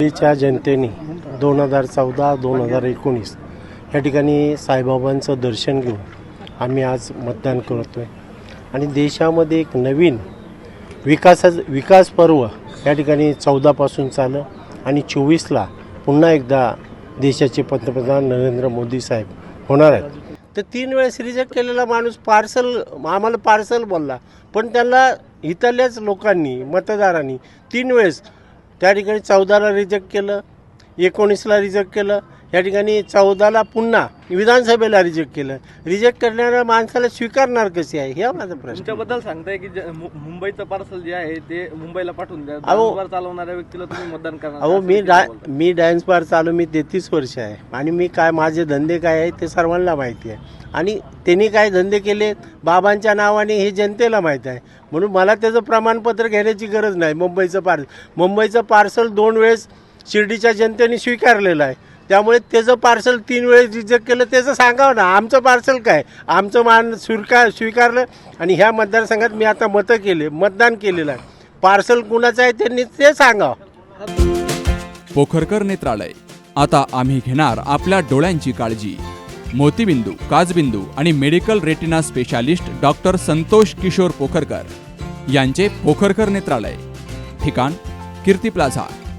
दिल्लीच्या जनतेने दोन हजार चौदा दोन हजार एकोणीस या ठिकाणी साईबाबांचं दर्शन घेऊन आम्ही आज मतदान करतो आहे आणि देशामध्ये एक नवीन विकासाच विकास पर्व या ठिकाणी चौदापासून चालं आणि चोवीसला पुन्हा एकदा देशाचे पंतप्रधान नरेंद्र मोदी साहेब होणार आहेत. तर तीन वेळेस रिजेक्ट केलेला माणूस पार्सल आम्हाला पार्सल बोलला. पण त्यांना इथल्याच लोकांनी मतदारांनी तीन वेळेस त्या ठिकाणी चौदाला रिजेक्ट केलं एकोणीसला रिजेक्ट केलं या ठिकाणी चौदाला पुन्हा विधानसभेला रिजेक्ट केलं. रिजेक्ट करणाऱ्या माणसाला स्वीकारणार कशी आहे? हे माझा प्रश्न तुमच्याबद्दल सांगताय की जे मु- मुंबईचं पार्सल जे आहे ते मुंबईला पाठवून द्या. अहो. चालवणाऱ्या व्यक्तीला तुम्ही मतदान करणार. अहो असं मी देखील डा बोलताय. मी डान्स बार चालू मी तेहतीस वर्ष आहे. आणि मी काय माझे धंदे काय आहेत ते सर्वांना माहिती आहे. आणि त्यांनी काय धंदे केले? बाबांच्या नावाने हे जनतेला माहीत आहे. म्हणून मला त्याचं प्रमाणपत्र घेण्याची गरज नाही. मुंबईचं पार्सल मुंबईचं पार्सल दोन वेळेस शिर्डीच्या जनतेने स्वीकारलेलं आहे. त्यामुळे त्याचं पार्सल तीन वेळेस रिजेक्ट केलं त्याचं सांगावं ना. आमचं पार्सल काय? आमचं मान स्वीकार स्वीकारलं आणि ह्या मतदारसंघात मी आता मतं केले मतदान केलेलं आहे. पार्सल कुणाचं आहे त्यांनी ते सांगावं. पोखरकर नेत्रालय. आता आम्ही घेणार आपल्या डोळ्यांची काळजी. मोतीबिंदू काजबिंदू आणि medical retina specialist doctor Santosh Kishor Pokharkar यांचे पोखरकर नेत्रालय. ठिकाण Kirti plaza.